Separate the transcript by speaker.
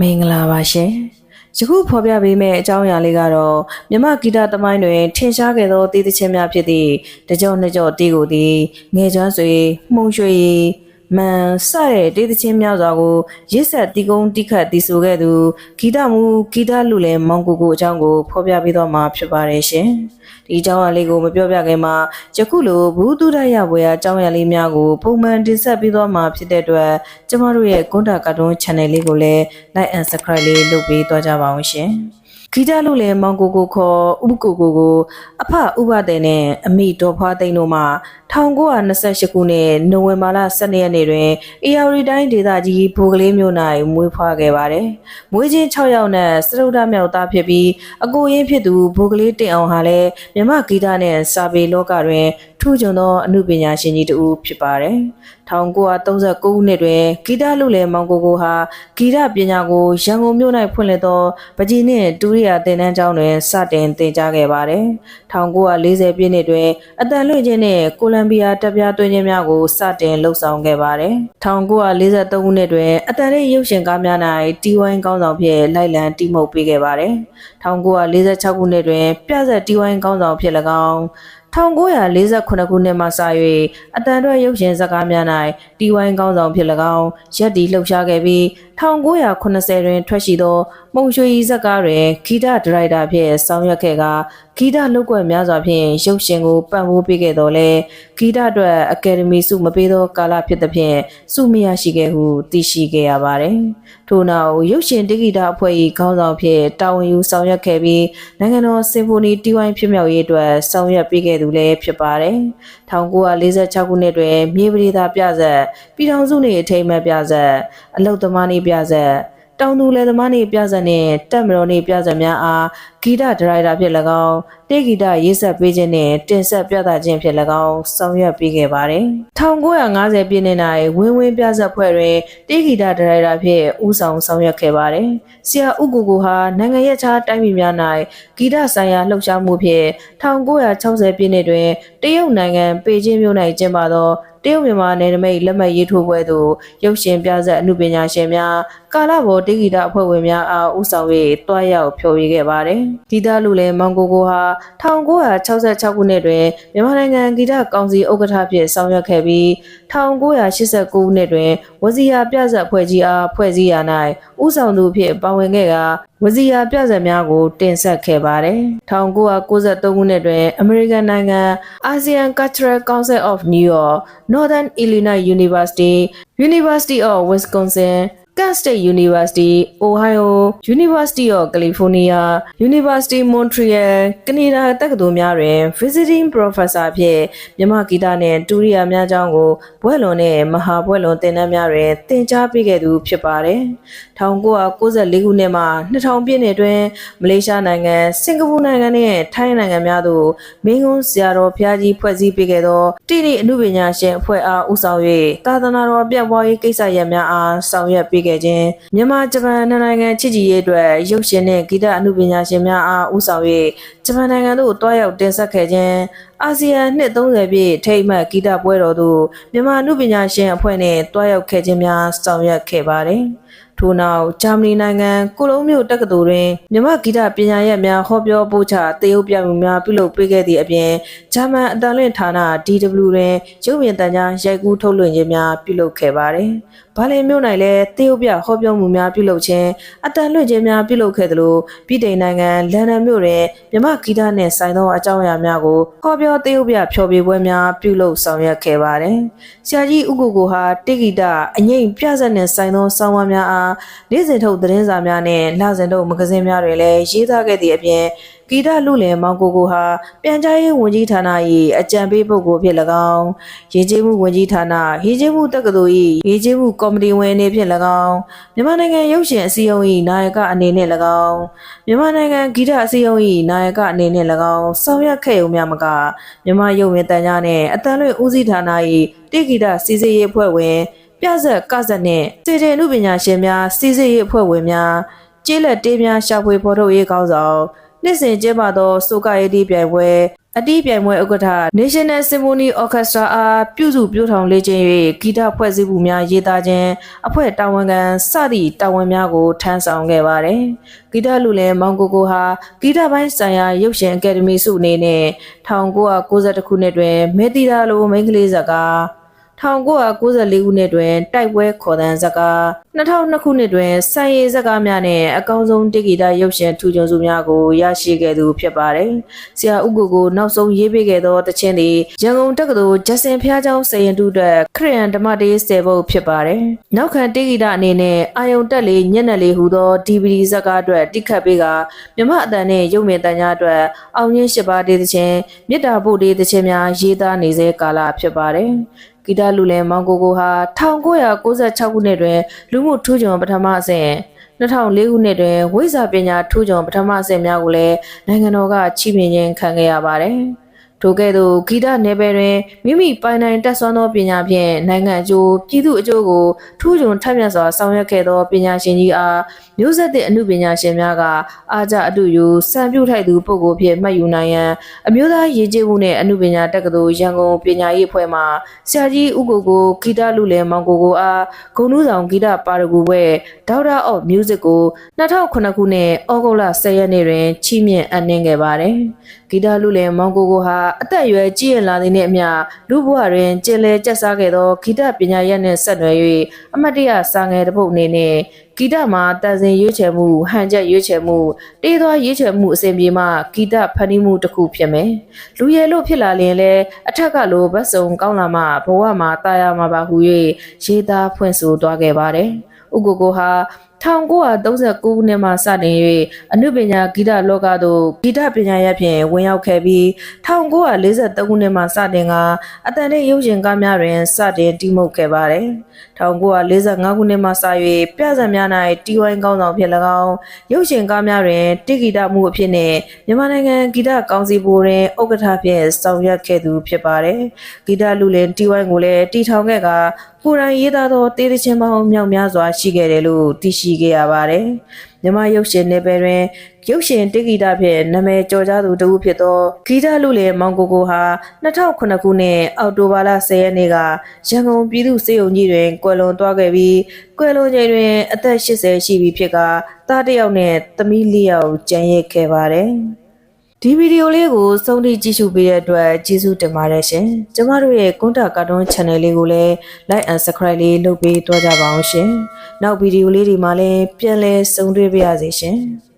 Speaker 1: မင်္ဂလာပါရှင်ယခုဖော်ပြပေးမယ့်အကြောင်းအရာလေးကတော့မြမဂီတသမိုင်းတွင်ထင်ရှားခဲ့သောတည်သချင်းများဖြစ်သည့်တကြောနှစ်ကြောတီးကိုသည်ငယ်ကျွမ်းဆွေမှုံရွှေ မန်စတဲ့တည်သချင်းများစွာကိုရစ်ဆက်တီကုန်းတိခတ်တီဆိုခဲ့သူဂီတမူဂီတလူလဲမောင်ကိုကိုအကြောင်းကိုဖော်ပြပေးတော့မှာဖြစ်ပါတယ်ရှင်ဒီအကြောင်းအရာလေးကိုမပြောပြခင်မှာယခုလိုဘူးတုဒရဘွယ်အကြောင်းအရာလေးများကိုပုံမှန်တင်ဆက်ပေးတော့မှာဖြစ်တဲ့အတွက်ကျမတို့ရဲ့ကွန်တာကာတွန်း channel လေးကိုလည်း like and subscribe လေးလုပ်ပေးသွားကြပါအောင်ရှင် ဂီတလို့လေမောင်ကိုကိုခေါ်ဥပကိုကိုကိုအဖဥပတဲ့နဲ့အမိဒေါ်ဖွားသိန်းတို့မှ1928ခုနှစ်နိုဝင်ဘာလ12ရက်နေ့တွင်အေယာရီတိုင်းဒေသကြီးဘိုကလေးမြို့၌မွေးဖွားခဲ့ပါတယ်။မွေးချင်း6ယောက်နဲ့စရုဒ္ဓမြောက်သားဖြစ်ပြီးအကိုရင်းဖြစ်သူဘိုကလေးတင်အောင်ဟာလည်းမြမဂီတနဲ့စာပေလောကတွင်ထူးချွန်သောအမှုပညာရှင်ကြီးတစ်ဦးဖြစ်ပါတယ်။1939ခုနှစ်တွင်ဂီတလူလေမောင်ကိုကိုဟာဂီတပညာကိုရန်ကုန်မြို့၌ဖွင့်လှစ်သောပကြီးနှင့်ဒူရိယာသင်တန်းကျောင်းတွင်စတင်သင်ကြားခဲ့ပါတယ်။1940ပြည့်နှစ်တွင်အတန်လွင့်ခြင်းနှင့်ကိုလံဘီယာတပ်ပြသွင်းခြင်းများကိုစတင်လှုပ်ဆောင်ခဲ့ပါတယ်။1943ခုနှစ်တွင်အတန်ရဲ့ရုပ်ရှင်ကားများ၌တီဝိုင်းကောင်းဆောင်ဖြင့်လိုက်လံတီးမှုတ်ပေးခဲ့ပါတယ်။1946ခုနှစ်တွင်ပြဆက်တီဝိုင်းကောင်းဆောင်ဖြစ်၎င်း 1948ခုနှစ်မှစ၍အတန်အတွက်ရုပ်ရှင်ဇာတ်ကားများ၌တီဝိုင်းကောင်းဆောင်ဖြစ်၎င်းရက်တီလှုပ်ရှားခဲ့ပြီး 1980တွင်ထွက်ရှိသောမုံရွှေရီဇာတ်ကားတွင်ဂီတဒရိုက်တာဖြင့်ဆောင်ရွက်ခဲ့ကဂီတလုပ်ကွက်များစွာဖြင့်ရုပ်ရှင်ကိုပံ့ပိုးပေးခဲ့တော်လဲဂီတအတွက်အကယ်ဒမီဆုမပေးသောကာလဖြစ်သဖြင့်ဆုမရရှိခဲ့ဟုသိရှိခဲ့ရပါတယ်။ထို့နောက်ရုပ်ရှင်တိဂီတာအဖွဲ့၏ခေါင်းဆောင်ဖြင့်တာဝန်ယူဆောင်ရွက်ခဲ့ပြီးနိုင်ငံတော်စင်ဖိုနီတီဝိုင်းဖြစ်မြောက်ရေးအတွက်ဆောင်ရွက်ပေးခဲ့သူလည်းဖြစ်ပါတယ်။ 1946ခုနှစ်တွင် မြေပရိသပြဆက်ပြည်ထောင်စုနေအထိမ်းအမှတ်ပြဆက်အလုတ်သမားနေပြဆက် တောင်သူလယ်သမားနေပြဆက်နှင့်တက်မတော်နေပြဆက်များအားဂီတဒရိုက်တာဖြစ်၎င်းတေဂီတရေးဆက်ပေးခြင်းနှင့်တင်ဆက်ပြသခြင်းဖြစ်၎င်းဆောင်ရွက်ပေးခဲ့ပါတယ်။1950ပြည့်နှစ်၌ဝင်းဝင်းပြဆက်ဖွဲ့တွင်တေဂီတဒရိုက်တာဖြင့်ဦးဆောင်ဆောင်ရွက်ခဲ့ပါတယ်။ဆရာဥကူကူဟာနိုင်ငံရဲ့ခြားတိုင်းပြည်များ၌ဂီတဆိုင်ရာလှုပ်ရှားမှုဖြင့်1960ပြည့်နှစ်တွင်တရုတ်နိုင်ငံပေကျင်းမြို့၌ကျင်းပသော တရုတ်မြန်မာနယ်နိမိတ်လက်မှတ်ရေးထိုးပွဲသို့ရုပ်ရှင်ပြဆက်အမှုပညာရှင်များကာလဘောတေဂီတာအဖွဲ့ဝင်များအားဦးဆောင်၍တွားရောက်ဖျော်ဖြေခဲ့ပါတယ်။ဒီသားလူလည်းမောင်ကိုကိုဟာ1966ခုနှစ်တွင်မြန်မာနိုင်ငံဂီတကောင်စီဥက္ကဋ္ဌဖြစ်ဆောင်ရွက်ခဲ့ပြီး1989ခုနှစ်တွင်ဝစီယာပြဆက်အဖွဲ့ကြီးအားဖွဲ့စည်းရာ၌ဦးဆောင်သူဖြစ်ပါဝင်ခဲ့က ဝစီယာပြဆက်များကို တင်ဆက်ခဲ့ပါတယ်။1993ခုနှစ်တွင် American နိုင်ငံ ASEAN Cultural Council of New York Northern Illinois University University of Wisconsin Kent State University, Ohio, University of California, University Montreal, Canada တက္ကသိုလ်များတွင် visiting professor အဖြစ်မြန်မာဂီတနှင့်တူရီယာများအကြောင်းကိုဘွဲ့လွန်နှင့်မဟာဘွဲ့လွန်သင်တန်းများတွင်သင်ကြားပေးခဲ့သူဖြစ်ပါတယ်။1994ခုနှစ်မှ2000ပြည့်နှစ်တွင်မလေးရှားနိုင်ငံ၊စင်ကာပူနိုင်ငံနှင့်ထိုင်းနိုင်ငံများသို့မင်းကုန်းဆရာတော်ဖျားကြီးဖွဲ့စည်းပေးခဲ့သောတိတိအမှုပညာရှင်အဖွဲ့အားဦးဆောင်၍သာသနာတော်ပြတ်ပွားရေးကိစ္စရပ်များအားဆောင်ရွက်ပေးခဲ့ခြင်းမြန်မာဂျပန်နှစ်နိုင်ငံချစ်ကြည်ရေးအတွက်ရုပ်ရှင်နှင့်ဂီတအမှုပညာရှင်များအားဦးဆောင်၍ဂျပန်နိုင်ငံသို့တွားရောက်တင်ဆက်ခဲ့ခြင်း အာဆီယံနှစ်30ပြည့်ထိပ်မှတ်ဂီတပွဲတော်သို့မြန်မာအမှုပညာရှင်အဖွဲ့နှင့်တွားရောက်ခဲ့ခြင်းများဆောင်ရွက်ခဲ့ပါတယ်။ထို့နောက်ဂျာမနီနိုင်ငံကိုလုံးမြို့တက္ကသိုလ်တွင်မြမဂီတပညာရပ်များဟောပြောပို့ချတရုတ်ပြမှုများပြုလုပ်ပေးခဲ့သည့်အပြင်ဂျာမန်အတန်လွင့်ဌာန DW တွင်ရုပ်မြင်သံကြားရိုက်ကူးထုတ်လွှင့်ခြင်းများပြုလုပ်ခဲ့ပါသည်။ဘာလင်မြို့၌လည်းတရုတ်ပြဟောပြောမှုများပြုလုပ်ခြင်းအတန်လွင့်ခြင်းများပြုလုပ်ခဲ့သလိုပြည်ထိုင်နိုင်ငံလန်ဒန်မြို့တွင်မြမဂီတနှင့်ဆိုင်သောအကြောင်းအရာများကိုဟောပြောတရုတ်ပြဖျော်ဖြေပွဲများပြုလုပ်ဆောင်ရွက်ခဲ့ပါသည်။ဆရာကြီးဥက္ကိုကိုဟာတိဂီတအငိမ့်ပြဆက်နှင့်ဆိုင်သောဆောင်းပါးများအားနေ့စဉ်ထုတ်သတင်းစာများနဲ့လစဉ်ထုတ်မဂဇင်းများတွင်လည်းရေးသားခဲ့သည့်အပြင် ဂီတလူလင်မောင်ကိုကိုဟာပြန်ကြားရေးဝန်ကြီးဌာန၏အကြံပေးပုဂ္ဂိုလ်ဖြစ်၎င်းရည်ကြီးမှုဝန်ကြီးဌာနရည်ကြီးမှုတက္ကသိုလ်၏ရည်ကြီးမှုကော်မတီဝင်အနေဖြင့်၎င်းမြန်မာနိုင်ငံရုပ်ရှင်အစည်းအရုံး၏နာယကအနေနဲ့၎င်းမြန်မာနိုင်ငံဂီတအစည်းအရုံး၏နာယကအနေနဲ့၎င်းဆောင်ရွက်ခဲ့ုံများမကမြန်မာရုပ်မြင်တန်ကြားနှင့်အတန်လွင့်ဦးစီးဌာန၏တိဂီတစီစစ်ရေးအဖွဲ့ဝင်ပြဇက်ကဇက်နှင့်စေတေနုပညာရှင်များစီစစ်ရေးအဖွဲ့ဝင်များကျေးလက်တေးများရှာဖွေဖော်ထုတ်ရေးကောင်းဆောင် နှစ်စဉ်ကျင်းပသောစုကရေးတီးပြိုင်ပွဲအတီးပြိုင်ပွဲဥက္ကဋ္ဌ National Symphony Orchestra အားပြုစုပြောထောင်လေ့ကျင့်၍ဂီတဖွဲ့စည်းမှုများရေးသားခြင်းအဖွဲ့တာဝန်ခံစသည့်တာဝန်များကိုထမ်းဆောင်ခဲ့ပါတယ်။ဂီတလူလင်မောင်ကိုကိုဟာဂီတပိုင်းဆိုင်ရာရုပ်ရှင်အကယ်ဒမီဆုအနေနဲ့1992ခုနှစ်တွင်မေတီတာလိုမိန်းကလေးဇာတ်ကား 1994ခုနှစ်တွင်တိုက်ပွဲခေါ်တန်းဇာတ်ကား2002ခုနှစ်တွင်စိုင်ရည်ဇာတ်ကားများနဲ့အကောင်းဆုံးတေဂီတာရုပ်ရှင်ထူးချွန်စုများကိုရရှိခဲ့သူဖြစ်ပါတယ်။ဆရာဦးကိုကိုနောက်ဆုံးရေးပေးခဲ့သောတခြင်းသည်ရန်ကုန်တက္ကသိုလ်ဂျက်ဆင်ဖျားကျောင်းစေရင်တုအတွက်ခရစ်ယာန်ဓမ္မတေးဆယ်ပုတ်ဖြစ်ပါတယ်။နောက်ခံတေဂီတာအနေနဲ့အာယုံတက်လေးညက်နက်လေးဟူသော DVD ဇာတ်ကားအတွက်တိခတ်ပေးကမြမအတန်နဲ့ရုပ်မြင်တန်ကြားအတွက်အောင်ရင်းရှိပါတေးတခြင်းမြစ်တာဖို့တေးတခြင်းများရေးသားနေစေကာလဖြစ်ပါတယ်။ ဂီတလူလင်မောင်ကိုကိုဟာ1996ခုနှစ်တွင်လူမှုထူးချွန်ပထမအဆင့်2004ခုနှစ်တွင်ဝိဇာပညာထူးချွန်ပထမအဆင့်များကိုလည်းနိုင်ငံတော်ကချီးမြှင့်ခြင်းခံခဲ့ရပါတယ်။ ထို့ကဲ့သို့ဂီတနယ်ပယ်တွင်မိမိပိုင်နိုင်တက်ဆွမ်းသောပညာဖြင့်နိုင်ငံအကျိုးပြည်သူအကျိုးကိုထူးချွန်ထပ်မြတ်စွာဆောင်ရွက်ခဲ့သောပညာရှင်ကြီးအားမျိုးဆက်သည့်အမှုပညာရှင်များကအားကြအတူယူစံပြုထိုက်သူပုဂ္ဂိုလ်ဖြင့်မှတ်ယူနိုင်ရန်အမျိုးသားရည်ကြည်မှုနှင့်အမှုပညာတက္ကသိုလ်ရန်ကုန်ပညာရေးအဖွဲ့မှဆရာကြီးဦးကိုကိုဂီတလူလယ်မောင်ကိုကိုအားဂုဏ်ထူးဆောင်ဂီတပါရဂူဘွဲဒေါက်တာအော့မြူးဇစ်ကို2009ခုနှစ်ဩဂုတ်လ10ရက်နေ့တွင်ချီးမြှင့်အပ်နှင်းခဲ့ပါတယ်။ ဂီတလူလယ်မောင်ကိုကိုဟာအသက်အရွယ်ကြီးရင်လာသည်နှင့်အမျှလူဘဝတွင်ကျင်လည်ကျက်စားခဲ့သောဂီတပညာရပ်နှင့်ဆက်နွယ်၍အမတ်တရစာငယ်တစ်ပုဒ်အနေနဲ့ဂီတမှာတန်စင်ရွေးချယ်မှုဟန်ချက်ရွေးချယ်မှုတေးသွားရွေးချယ်မှုအစဉ်ပြေမှဂီတဖန်တီးမှုတစ်ခုဖြစ်မယ်။လူရည်လို့ဖြစ်လာလျင်လဲအထက်ကလိုဘတ်စုံကောင်းလာမှဘဝမှာတာယာမှာပါဟု၍ရေးသားဖွင့်ဆိုသွားခဲ့ပါတယ်။ဥကိုကိုဟာ 1939ခုနှစ်မှစတင်၍အနုပညာဂီတလောကသို့ဂီတပညာရပ်ဖြင့်ဝင်ရောက်ခဲ့ပြီး1943ခုနှစ်မှစတင်ကအတန်တဲ့ရုပ်ရှင်ကားများတွင်စတင်တီးမှုတ်ခဲ့ပါတယ်။1945ခုနှစ်မှစ၍ပြဇာတ်များ၌တီဝိုင်းကောင်းဆောင်ဖြစ်၎င်းရုပ်ရှင်ကားများတွင်တိဂီတမှုအဖြစ်နှင့်မြန်မာနိုင်ငံဂီတကောင်စီဘိုတွင်ဥက္ကဋ္ဌဖြင့်ဆောင်ရွက်ခဲ့သူဖြစ်ပါတယ်။ဂီတလူလင်တီဝိုင်းကိုလည်းတီထောင်ခဲ့ကကိုယ်တိုင်ရေးသားသောတေးသချင်းပေါင်းမြောက်များစွာရှိခဲ့တယ်လို့သိရှိခဲ့ရပါတယ်။မြမရုပ်ရှင်နယ်ပယ်တွင်ရုပ်ရှင်တေဂီတာဖြင့်နာမည်ကျော်ကြားသူတစ်ဦးဖြစ်သောဂီတလူလေမောင်ကိုကိုဟာ2009ခုနှစ်အောက်တိုဘာလ10ရက်နေ့ကရန်ကုန်ပြည်သူ့စေယုံကြီးတွင်ကွယ်လွန်သွားခဲ့ပြီးကွယ်လွန်ချိန်တွင်အသက်80ရှိပြီဖြစ်ကသားတစ်ယောက်နဲ့သမီးလေးယောက်ကျန်ရစ်ခဲ့ပါတယ်။ ဒီဗီဒီယိုလေးကိုစုံထိကြည့်ရှုပေးတဲ့အတွက်ကျေးဇူးတင်ပါတယ်ရှင်။ကျမတို့ရဲ့ကွန်တာကာတွန်း channel လေးကိုလည်း like and subscribe လေးလုပ်ပေးသွားကြပါအောင်ရှင်။နောက်ဗီဒီယိုလေးဒီမှာလည်းပြန်လည်စုံတွေ့ပါရစေရှင်။